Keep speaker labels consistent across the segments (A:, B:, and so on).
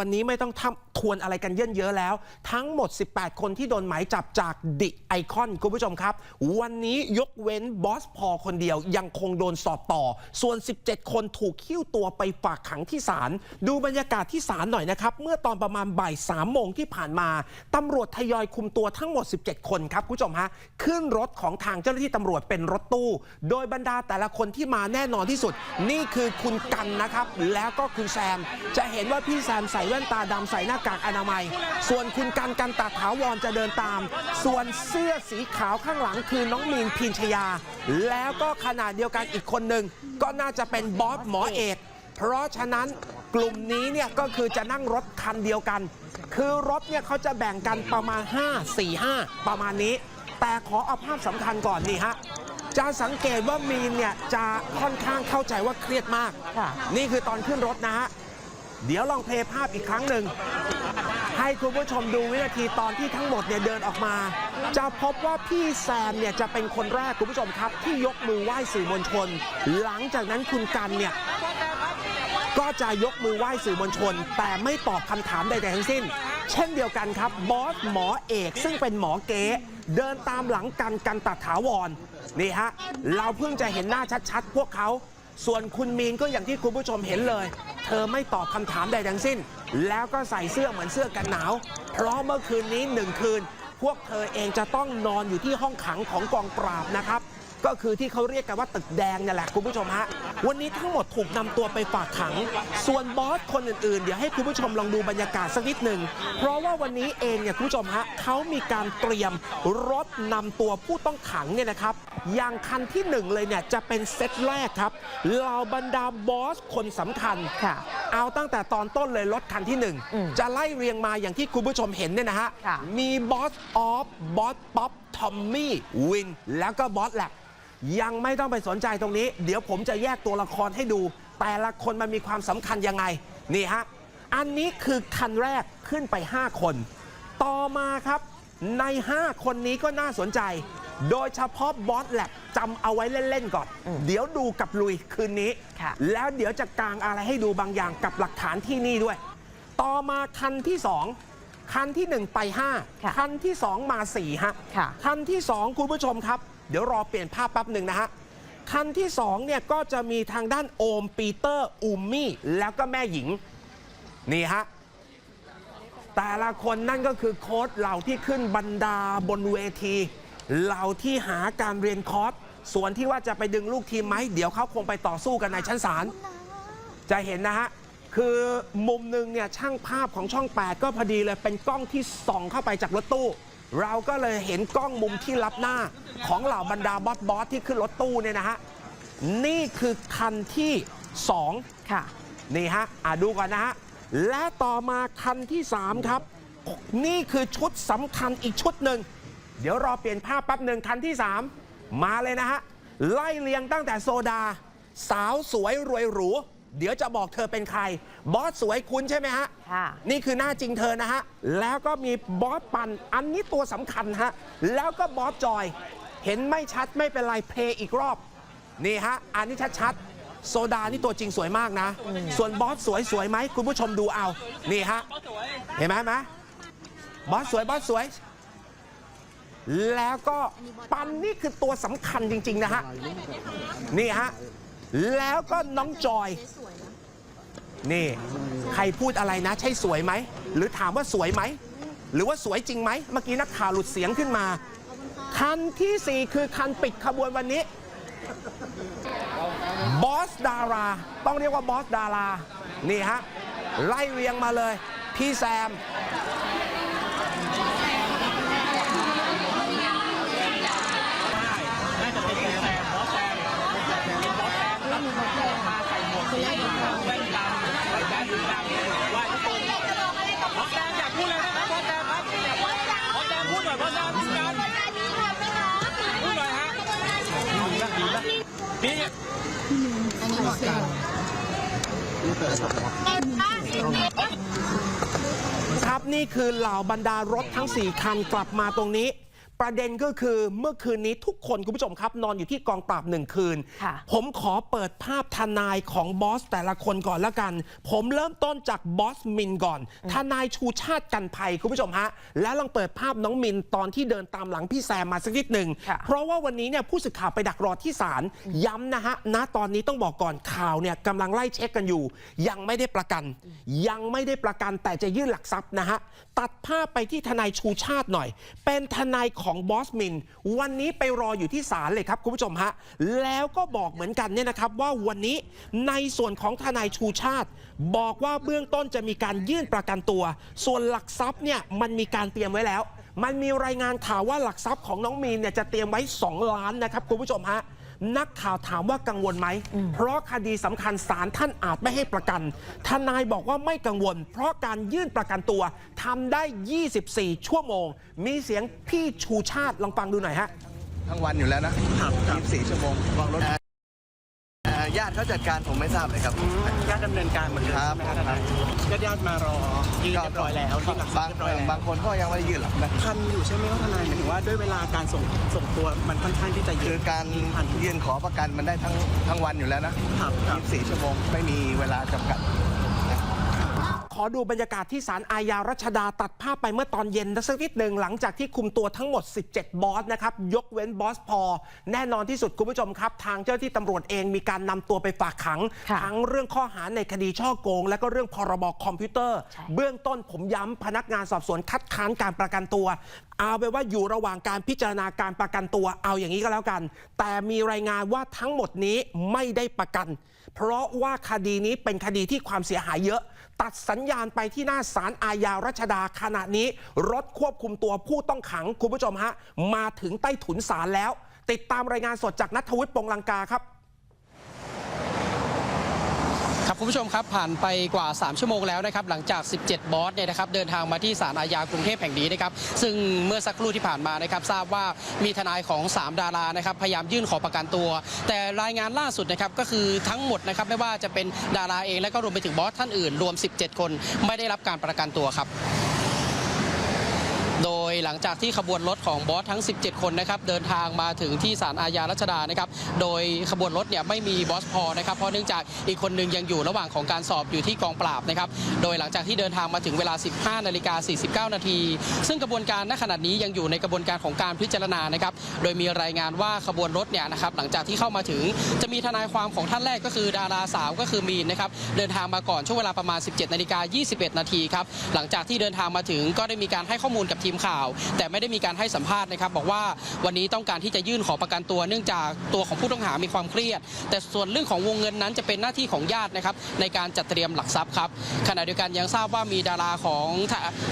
A: วันนี้ไม่ต้องทำทวนอะไรกันเยินเยอะแล้ว ทั้งหมด 18 คนที่โดนหมายจับจากดิไอคอนคุณผู้ชมครับ วันนี้ยกเว้นบอสพอคนเดียวยังคงโดนสอบต่อ ส่วน 17 คนถูกคิ้วตัวไปฝากขังที่ศาลดูบรรยากาศที่ศาลหน่อยนะครับ เมื่อตอนประมาณบ่าย3โมงที่ผ่านมาตำรวจทยอยคุมตัวทั้งหมด 17 คนครับคุณผู้ชมฮะขึ้นรถของทางเจ้าหน้าที่ตำรวจเป็นรถตู้ โดยบรรดาแต่ละคนที่มาแน่นอนที่สุด นี่คือคุณกันนะครับแล้วก็คุณแซมจะเห็นว่าพี่แซมใส่แว่นตาดำใส่หน้ากากอนามัย ส่วนคุณกันกันตาถาวรจะเดินตาม ส่วนเสื้อสีขาวข้างหลังคือน้องมีนพินชยา แล้วก็ขนาดเดียวกันอีกคนหนึ่งก็น่าจะเป็นบอสหมอเอกเพราะฉะนั้นกลุ่มนี้เนี่ยก็คือจะนั่งรถคันเดียวกัน คือรถเนี่ยเขาจะแบ่งกันประมาณ 5 4 5 ประมาณนี้ แต่ขอเอาภาพสำคัญก่อนนี่ฮะจะสังเกตว่ามีนเนี่ยจะค่อนข้างเข้าใจว่าเครียดมาก
B: ค่ะ
A: นี่คือตอนขึ้นรถนะฮะ เดี๋ยวลองเพลย์ภาพอีกครั้งหนึ่ง ให้คุณผู้ชมดูวินาทีตอนที่ทั้งหมดเนี่ยเดินออกมา จะพบว่าพี่แซมเนี่ยจะเป็นคนแรกคุณผู้ชมครับ ที่ยกมือไหว้สื่อมวลชน หลังจากนั้นคุณกันเนี่ยก็จะยกมือไหว้สื่อมวลชน แต่ไม่ตอบคำถามใดๆทั้งสิ้น เช่นเดียวกันครับ บอสหมอเอกซึ่งเป็นหมอเก๋เดินตามหลังกันกันตัดถาวรนี่ฮะเราเพิ่งจะเห็นหน้าชัดๆ พวกเขา ส่วนคุณมีนก็อย่างที่คุณผู้ชมเห็นเลย เธอไม่ตอบคำถามใดทั้งสิ้น แล้วก็ใส่เสื้อเหมือนเสื้อกันหนาว เพราะเมื่อคืนนี้หนึ่งคืน พวกเธอเองจะต้องนอนอยู่ที่ห้องขังของกองปราบนะครับ ก็คือที่เขาเรียกกันว่าตึกแดงนั่นแหละคุณผู้ชมฮะวันนี้ทั้งหมดถูกนำตัวไปฝากขัง ส่วนบอสคนอื่นๆ เดี๋ยวให้คุณผู้ชมลองดูบรรยากาศสักนิดหนึ่งเพราะว่าวันนี้เองเนี่ยคุณผู้ชมฮะเขามีการเตรียมรถนำตัวผู้ต้องขังเนี่ยนะครับอย่างคันที่หนึ่งเลยเนี่ยจะเป็นเซตแรกครับเหล่าบรรดาบอสคนสำคัญ
B: ค่ะ
A: เอาตั้งแต่ตอนต้นเลยรถคันที่หนึ่ง
B: อืม
A: จะไล่เรียงมาอย่างที่คุณผู้ชมเห็นเนี่ยนะฮะ
B: ค่ะ
A: มีบอสออฟบอสป๊อปทอมมี่ วิน แล้วก็บอสแลก ยังไม่ต้องไปสนใจตรงนี้ เดี๋ยวผมจะแยกตัวละครให้ดู แต่ละคนมันมีความสำคัญยังไง นี่ฮะ อันนี้คือคันแรกขึ้นไป 5 คน ต่อมาครับใน 5 คนนี้ก็น่าสนใจ โดยเฉพาะบอสแลกจำเอาไว้เล่น ๆ ก่อน
B: อืม
A: เดี๋ยวดูกับลุยคืนนี้
B: ค่ะ
A: แล้วเดี๋ยวจะกางอะไรให้ดูบางอย่างกับหลักฐานที่นี่ด้วย ต่อมาคันที่ 2 คันที่ 1 ไป
B: ค่ะ
A: 5คันที่ 2 มา4ฮะ
B: ค่ะ
A: คันที่ 2 คุณผู้ชมครับ เดี๋ยวรอเปลี่ยนภาพแป๊บหนึ่งนะฮะคันที่2เนี่ยก็จะมีทางด้านโอมปีเตอร์อูมมี่แล้วก็แม่หญิง นี่ฮะ แต่ละคนนั่นก็คือโค้ดเหล่าที่ขึ้นบรรดาบนเวที เหล่าที่หาการเรียนคอร์สส่วนที่ว่าจะไปดึงลูกทีมไหม เดี๋ยวเขาคงไปต่อสู้กันในชั้นศาลจะเห็นนะฮะ คือมุมหนึ่งเนี่ยช่างภาพของช่อง 8 ก็พอดีเลยเป็นกล้องที่ส่องเข้าไปจากรถตู้ เราก็เลยเห็นกล้องมุมที่รับหน้าของเหล่าบรรดาบอสบอสที่ขึ้นรถตู้เนี่ยนะฮะ นี่คือคันที่2
B: ค่ะ
A: นี่ฮะอะดูก่อนนะฮะ และต่อมาคันที่ 3 ครับ นี่คือชุดสำคัญอีกชุดหนึ่ง เดี๋ยวรอเปลี่ยนภาพแป๊บหนึ่งคันที่ 3 มาเลยนะฮะ ไล่เลียงตั้งแต่โซดา สาวสวยรวยหรู เดี๋ยวจะบอกเธอเป็นใคร บอสสวยคุ้นใช่ไหมฮะ
B: ค่ะ
A: นี่คือหน้าจริงเธอนะฮะ แล้วก็มีบอสปันอันนี้ตัวสำคัญฮะ แล้วก็บอสจอย เห็นไม่ชัดไม่เป็นไรเพลย์อีกรอบ นี่ฮะ อันนี้ชัดๆ โซดานี่ตัวจริงสวยมากนะ ส่วนบอสสวยสวยไหมคุณผู้ชมดูเอา นี่ฮะ เห็นไหมเห็นไหมบอสสวยบอสสวย แล้วก็ปันนี่คือตัวสำคัญจริง ๆ นะฮะ นี่ฮะ แล้วก็น้องจอย นี่ใครพูดอะไรนะ ใช่สวยไหม หรือถามว่าสวยไหม หรือว่าสวยจริงไหม เมื่อกี้นักข่าวหลุดเสียงขึ้นมา คันทีสี่4 คือคันปิดขบวนวันนี้ บอสดารา ต้องเรียกว่าบอสดารา นี่ฮะ ไล่เรียงมาเลย พี่แซม
C: บอสแดงอยากพูดอะไรนะครับบอสแดงครับบอสแดงพูดหน่อยบอสแดงพูดกันพูดหน่อยฮะ ดีนะดีน
A: ครับนี่คือเหล่าบรรดารถทั้ง 4 คันกลับมาตรงนี้ ประเด็นก็คือเมื่อคืนนี้ทุกคนคุณผู้ชมครับ นอนอยู่ที่กองปราบหนึ่งคืน
B: ค่ะ
A: ผมขอเปิดภาพทนายของบอสแต่ละคนก่อนละกัน ผมเริ่มต้นจากบอสมินก่อน ทนายชูชาติกันภัยคุณผู้ชมฮะ แล้วลองเปิดภาพน้องมินตอนที่เดินตามหลังพี่แซมมาสักนิดหนึ่ง
B: ค่ะ
A: เพราะว่าวันนี้เนี่ยผู้สื่อข่าวไปดักรอที่ศาลย้ำนะฮะณตอนนี้ต้องบอกก่อนข่าวเนี่ยกำลังไล่เช็คกันอยู่ ยังไม่ได้ประกัน ยังไม่ได้ประกันแต่จะยื่นหลักทรัพย์นะฮะตัดภาพไปที่ทนายชูชาติหน่อย เป็นทนายขของบอสมิน วันนี้ไปรออยู่ที่ศาลเลยครับคุณผู้ชมฮะ แล้วก็บอกเหมือนกันเนี่ยนะครับว่าวันนี้ในส่วนของทนายชูชาติ บอกว่าเบื้องต้นจะมีการยื่นประกันตัว ส่วนหลักทรัพย์เนี่ยมันมีการเตรียมไว้แล้ว มันมีรายงานข่าวว่าหลักทรัพย์ของน้องมีนเนี่ยจะเตรียมไว้ 2 ล้านนะครับคุณผู้ชมฮะ นักข่าวถามว่ากังวลไหม เพราะคดีสำคัญศาลท่านอาจไม่ให้ประกัน ทนายบอกว่าไม่กังวล เพราะการยื่นประกันตัวทำได้ 24 ชั่วโมง มีเสียงพี่ชูชาติลองฟังดูหน่อยฮะ
D: ทั้งวันอยู่แล้วนะครับ24 ชั่วโมงวางรถเอ่อ ญาติเขาจัดการผมไม่ทราบเลยครับ
E: ญาติดำเนินการเหมือนเดิม
D: ครับ
E: ใช่ไหมครับทนายญาติญาติๆมารอยืนเรียบร้อยแล้วที่หลักทรัพ
D: บาง
E: ย์เรียบร้อยแล้ว
D: บางคนก็ยังไม่ได้ยื่นหรอกนะ
E: ทันอยู่ใช่ไหมครับทนายหมายถึงว่าด้วยเวลาการส่งส่งตัวมันค่อนข้างที่จะ
D: คื
E: ยื
D: อนการ
E: ทัน
D: ยื่นขอประกันมันได้ทั้งทั้งวันอยู่แล้วนะครับ
E: ครับ
D: 24 ชั่วโมงไม่มีเวลาจำกัด
A: ขอดูบรรยากาศที่ศาลอาญารัชดาตัดภาพไปเมื่อตอนเย็นสักนิดหนึ่งหลังจากที่คุมตัวทั้งหมด 17 บอสนะครับ ยกเว้นบอสพอ แน่นอนที่สุดคุณผู้ชมครับ ทางเจ้าที่ตำรวจเองมีการนำตัวไปฝากขัง
B: ค่ะ
A: ทั้งเรื่องข้อหาในคดีช่อโกง และก็เรื่องพรบคอมพิวเตอร์
B: ใช่
A: เบื้องต้นผมย้ำพนักงานสอบสวนคัดค้านการประกันตัว เอาไปนว่าอยู่ระหว่างการพิจารณาการประกันตัวเอาอย่างนี้ก็แล้วกัน แต่มีรายงานว่าทั้งหมดนี้ไม่ได้ประกัน เพราะว่าคดีนี้เป็นคดีที่ความเสียหายเยอะ ตัดสัญญาณไปที่หน้าศาลอาญารัชดาขณะนี้ รถควบคุมตัวผู้ต้องขังคุณผู้ชมฮะ มาถึงใต้ถุนศาลแล้ว ติดตามรายงานสดจากนัทวุฒิปงลังกาครับ
F: ครับคุณผู้ชมครับผ่านไปกว่า 3 ชั่วโมงแล้วนะครับหลังจาก 17 บอสเนี่ยนะครับเดินทางมาที่ศาลอาญากรุงเทพแห่งนี้นะครับซึ่งเมื่อสักครู่ที่ผ่านมานะครับทราบว่ามีทนายของ 3 ดารานะครับพยายามยื่นขอประกันตัว แต่รายงานล่าสุดนะครับก็คือทั้งหมดนะครับไม่ว่าจะเป็นดาราเองและก็รวมไปถึงบอสท่านอื่น รวม 17 คนไม่ได้รับการประกันตัวครับ ยหลังจากที่ขบวนรถของบอสทั้ง 17 คนนะครับเดินทางมาถึงที่ศาลอาญารัชดานะครับโดยขบวนรถเนี่ยไม่มีบอสพอนะครับเพราะเนื่องจากอีกคนนึงยังอยู่ระหว่างของการสอบอยู่ที่กองปราบนะครับโดยหลังจากที่เดินทางมาถึงเวลา 15นาฬิกา49 นาที ซึ่งกระบวนการณขณะนี้ยังอยู่ในกระบวนการของการพิจารณานะครับโดยมีรายงานว่าขบวนรถเนี่ยนะครับหลังจากที่เข้ามาถึงจะมีทนายความของท่านแรกก็คือดาราสาวก็คือมีนนะครับเดินทางมาก่อนช่วงเวลาประมาณ 17นาฬิกา21 นาทีครับหลังจากที่เดินทางมาถึงก็ได้มีการให้ข้อมูลกับทีมข่าวแต่ไม่ได้มีการให้สัมภาษณ์นะครับ บอกว่าวันนี้ต้องการที่จะยื่นขอประกันตัว เนื่องจากตัวของผู้ต้องหามีความเครียด แต่ส่วนเรื่องของวงเงินนั้นจะเป็นหน้าที่ของญาตินะครับในการจัดเตรียมหลักทรัพย์ครับขณะเดียวกันยังทราบว่ามีดาราของ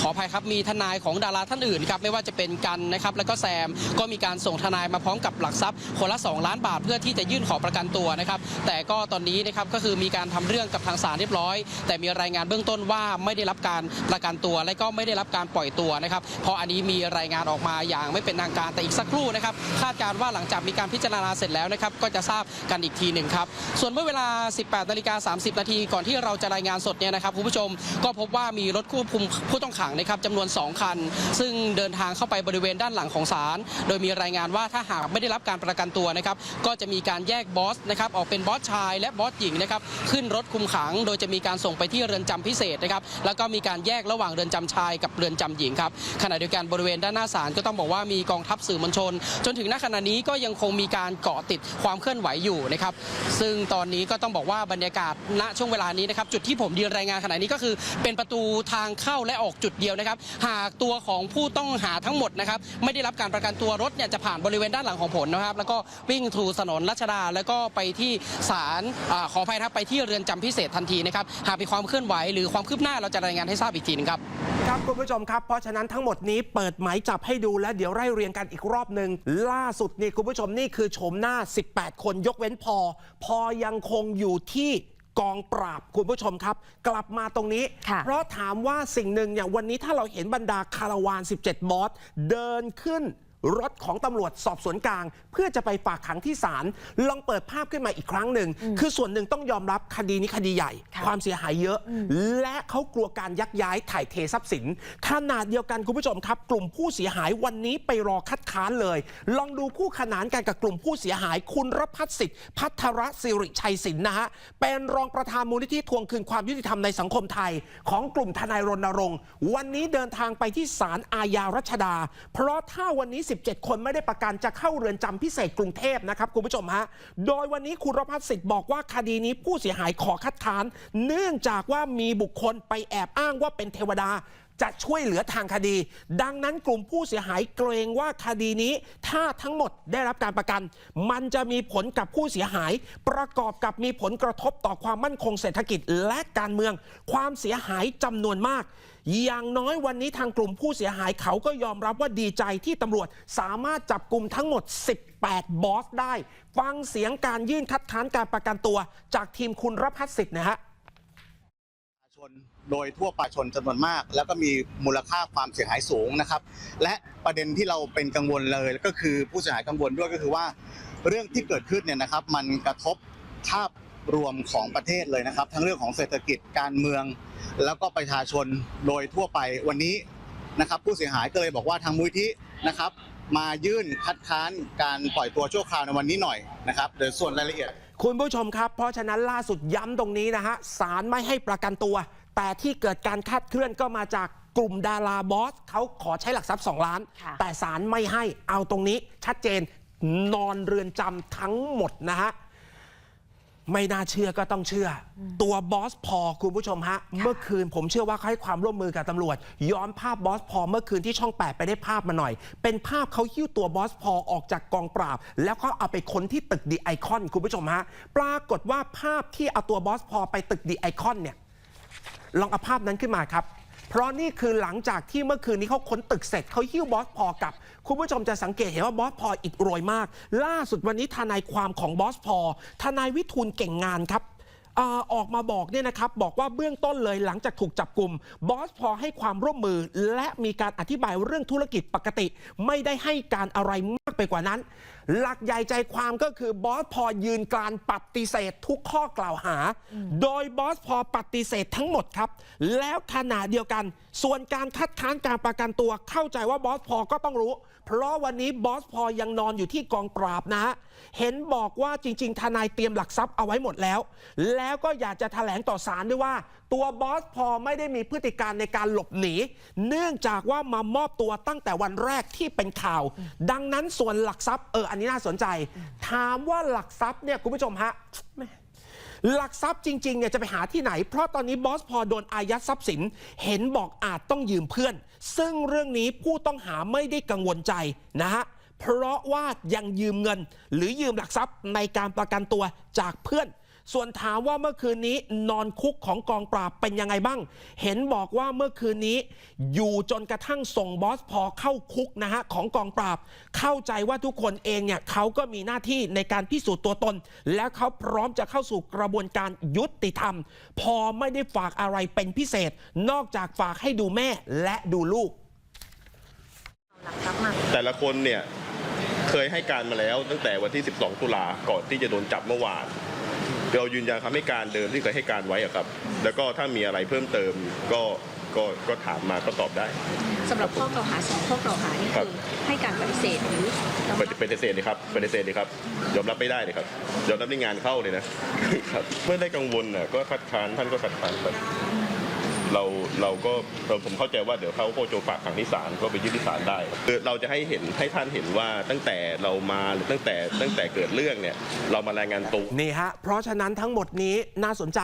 F: ขออภัยครับมีทนายของดาราท่านอื่นครับไม่ว่าจะเป็นกันนะครับแล้วก็แซมก็มีการส่งทนายมาพร้อมกับหลักทรัพย์คนละ 2 ล้านบาท เพื่อที่จะยื่นขอประกันตัวนะครับแต่ก็ตอนนี้นะครับก็คือมีการทำเรื่องกับทางศาลเรียบร้อย แต่มีรายงานเบื้องต้นว่าไม่ได้รับการประกันตัว และก็ไม่ได้รับการปล่อยตัวนะครับเพราะอันนี้มีรายงานออกมาอย่างไม่เป็นทางการแต่อีกสักครู่นะครับ คาดการณ์ว่าหลังจากมีการพิจารณาเสร็จแล้วนะครับ ก็จะทราบกันอีกทีหนึ่งครับ ส่วนเมื่อเวลา 18นาฬิกา30 นาทีก่อนที่เราจะรายงานสดเนี่ยนะครับคุณผู้ชมก็พบว่ามีรถควบคุมผู้ต้องขังนะครับจำนวน 2 คัน ซึ่งเดินทางเข้าไปบริเวณด้านหลังของศาลโดยมีรายงานว่าถ้าหากไม่ได้รับการประกันตัวนะครับก็จะมีการแยกบอสนะครับออกเป็นบอสชายและบอสหญิงนะครับขึ้นรถคุมขัง โดยจะมีการส่งไปที่เรือนจำพิเศษนะครับแล้วก็มีการแยกระหว่างเรือนจำชายกับเรือนจำหญิงครับขณะเดียวกันบริเวณด้านหน้าศาลก็ต้องบอกว่ามีกองทัพสื่อมวลชน จนถึงณขณะนี้ก็ยังคงมีการเกาะติดความเคลื่อนไหวอยู่นะครับ ซึ่งตอนนี้ก็ต้องบอกว่าบรรยากาศณช่วงเวลานี้นะครับจุดที่ผมยืนรายงานขณะนี้ก็คือ เป็นประตูทางเข้าและออกจุดเดียวนะครับ หากตัวของผู้ต้องหาทั้งหมดนะครับไม่ได้รับการประกันตัวรถเนี่ยจะผ่านบริเวณด้านหลังของผลนะครับ แล้วก็วิ่งทรูถนนรัชดา แล้วก็ไปที่ศาลขออภัยนะครับไปที่เรือนจำพิเศษทันทีนะครับหากมีความเคลื่อนไหวหรือความคืบหน้าเราจะรายงานให้ทราบอีกทีหนึงครับ
A: ครับคุณผู้ชมครับเพราะฉะนั้นทั้งหมดนี้เปิดหมายจับให้ดูและเดี๋ยวไล่เรียงกันอีกรอบหนึ่งล่าสุดนี่คุณผู้ชมนี่คือโฉมหน้า 18 คนยกเว้นพอ พอยังคงอยู่ที่กองปราบคุณผู้ชมครับ กลับมาตรงนี้
B: ค่ะ
A: เพราะถามว่าสิ่งหนึ่งเนี่ยวันนี้ถ้าเราเห็นบรรดาคาราวาน 17 บอส เดินขึ้น รถของตำรวจสอบสวนกลาง เพื่อจะไปฝากขังที่ศาลลองเปิดภาพขึ้นมาอีกครั้งหนึ่ง คือส่วนหนึ่งต้องยอมรับคดีนี้คดีใหญ่
B: ค่ะ
A: ความเสียหายเยอะ และเขากลัวการยักย้ายถ่ายเททรัพย์สินขนาดเดียวกันคุณผู้ชมครับ กลุ่มผู้เสียหายวันนี้ไปรอคัดค้านเลย ลองดูคู่ขนานกันกับกลุ่มผู้เสียหาย คุณรพัฒน์สิทธิ์พัทรสิริชัยสินนะฮะเป็นรองประธานมูลนิธิทวงคืนความยุติธรรมในสังคมไทย ของกลุ่มทนายรณรงค์ วันนี้เดินทางไปที่ศาลอาญารัชดา เพราะถ้าวันนี้27 คนไม่ได้ประกันจะเข้าเรือนจำพิเศษกรุงเทพนะครับคุณผู้ชมฮะ โดยวันนี้คุณรพัฒน์สิทธิ์บอกว่าคดีนี้ผู้เสียหายขอคัดค้าน เนื่องจากว่ามีบุคคลไปแอบอ้างว่าเป็นเทวดา จะช่วยเหลือทางคดี ดังนั้นกลุ่มผู้เสียหายเกรงว่าคดีนี้ ถ้าทั้งหมดได้รับการประกัน มันจะมีผลกับผู้เสียหาย ประกอบกับมีผลกระทบต่อความมั่นคงเศรษฐกิจและการเมือง ความเสียหายจำนวนมาก อย่างน้อยวันนี้ทางกลุ่มผู้เสียหายเขาก็ยอมรับว่าดีใจที่ตำรวจสามารถจับกลุ่มทั้งหมด 18 บอสได้ ฟังเสียงการยื่นคัดค้านการประกันตัว จากทีมคุณรพัฒน์สิทธิ์นะฮะ
G: ประชาชน โดยทั่วประชาชนจำนวนมาก แล้วก็มีมูลค่าความเสียหายสูงนะครับ และประเด็นที่เราเป็นกังวลเลยก็คือผู้เสียหายกังวลด้วยก็คือว่า เรื่องที่เกิดขึ้นเนี่ยนะครับ มันกระทบภาพรวมของประเทศเลยนะครับ ทั้งเรื่องของเศรษฐกิจการเมือง แล้วก็ประชาชนโดยทั่วไปวันนี้นะครับ ผู้เสียหายก็เลยบอกว่าทางมูลที่นะครับ มายื่นคัดค้านการปล่อยตัวชั่วคราวในวันนี้หน่อยนะครับเดี๋ยวส่วนรายละเอียด
A: คุณผู้ชมครับ เพราะฉะนั้นล่าสุดย้ำตรงนี้นะฮะศาลไม่ให้ประกันตัว แต่ที่เกิดการคาดเคลื่อนก็มาจากกลุ่มดาราบอสเขาขอใช้หลักทรัพย์ 2 ล้าน
B: ค่ะ
A: แต่ศาลไม่ให้เอาตรงนี้ชัดเจนนอนเรือนจำทั้งหมดนะฮะ ไม่น่าเชื่อก็ต้องเชื่ออตัวบอสพอคุณผู้ชมฮะ เมื่อคืนผมเชื่อว่าเขาให้ความร่วมมือกับตำรวจ ย้อนภาพบอสพอเมื่อคืนที่ช่อง 8 ไปได้ภาพมาหน่อย เป็นภาพเขาหิ้วตัวบอสพอออกจากกองปราบ แล้วเขาเอาไปค้นที่ตึกดีไอคอนคุณผู้ชมฮะ ปรากฏว่าภาพที่เอาตัวบอสพอไปตึกดีไอคอนเนี่ย ลองเอาภาพนั้นขึ้นมาครับ เพราะนี่คือหลังจากที่เมื่อคืนนี้เขาค้นตึกเสร็จเขาหิ้วบอสพอกลับ คุณผู้ชมจะสังเกตเห็นว่าบอสพออิดโรยมาก ล่าสุดวันนี้ทนายความของบอสพอทนายวิทูลเก่งงานครับออออกมาบอกเนี่ยนะครับบอกว่าเบื้องต้นเลยหลังจากถูกจับกลุ่มบอสพอให้ความร่วมมือ และมีการอธิบายเรื่องธุรกิจปกติ ไม่ได้ให้การอะไรมากไปกว่านั้น หลักใหญ่ใจความก็คือบอสพอยืนการปฏิเสธทุกข้อกล่าวหา โดยบอสพอปฏิเสธทั้งหมดครับ แล้วขณะเดียวกัน ส่วนการคัดค้านการประกันตัวเข้าใจว่าบอสพอก็ต้องรู้ เพราะวันนี้บอสพอยังนอนอยู่ที่กองปราบนะฮะเห็นบอกว่าจริง ๆ ทนายเตรียมหลักทรัพย์เอาไว้หมดแล้ว แล้วก็อยากจะแถลงต่อศาลด้วยว่า ตัวบอสพอไม่ได้มีพฤติการในการหลบหนี เนื่องจากว่ามามอบตัวตั้งแต่วันแรกที่เป็นข่าว ดังนั้นส่วนหลักทรัพย์เอออันนี้น่าสนใจ ถามว่าหลักทรัพย์เนี่ยคุณผู้ชมฮะแม่หลักทรัพย์จริงๆเนี่ยจะไปหาที่ไหน เพราะตอนนี้บอสพอโดนอายัดทรัพย์สิน เห็นบอกอาจต้องยืมเพื่อน ซึ่งเรื่องนี้ผู้ต้องหาไม่ได้กังวลใจนะฮะเพราะว่ายังยืมเงิน หรือยืมหลักทรัพย์ในการประกันตัวจากเพื่อน ส่วนถามว่าเมื่อคืนนี้นอนคุกของกองปราบเป็นยังไงบ้าง เห็นบอกว่าเมื่อคืนนี้ อยู่จนกระทั่งส่งบอสพอเข้าคุกนะฮะของกองปราบ เข้าใจว่าทุกคนเองเนี่ยเขาก็มีหน้าที่ในการพิสูจน์ตัวตน และเขาพร้อมจะเข้าสู่กระบวนการยุติธรรม พอไม่ได้ฝากอะไรเป็นพิเศษ นอกจากฝากให้ดูแม่และดูลูก
H: แต่ละคนเนี่ยเคยให้การมาแล้วตั้งแต่วันที่ 12 ตุลาก่อนที่จะโดนจับเมื่อวาน เรายืนยันคำให้การเดิมที่เคยให้การไว้อะครับ แล้วก็ถ้ามีอะไรเพิ่มเติมก็ก็ก็ถามมาก็ตอบได้
I: สำหรับข้อกล่าวหาสองข้อกล่าวหานี่
H: ครั
I: คื
H: บ
I: อให้การปฏิเสธหรือเรา
H: ปฏิปฏิเสธเลยครับปฏิเสธเลยครับยอมรับไม่ได้เลยครับยอมรับในงานเข้าเลยนะครับไม่ได้กังวลน่ะก็คัดค้านท่านก็คัดค้านครับ เราเราก็เราผมเข้าใจว่าเดี๋ยวเขาก็จะฝากขังที่ศาลก็ไปยื่นที่ศาลได้คือเราจะให้เห็นให้ท่านเห็นว่าตั้งแต่เรามาหรือตั้งแต่ตั้งแต่เกิดเรื่องเนี่ยเรามารายงานตัว
A: นี่ฮะเพราะฉะนั้นทั้งหมดนี้น่าสนใจ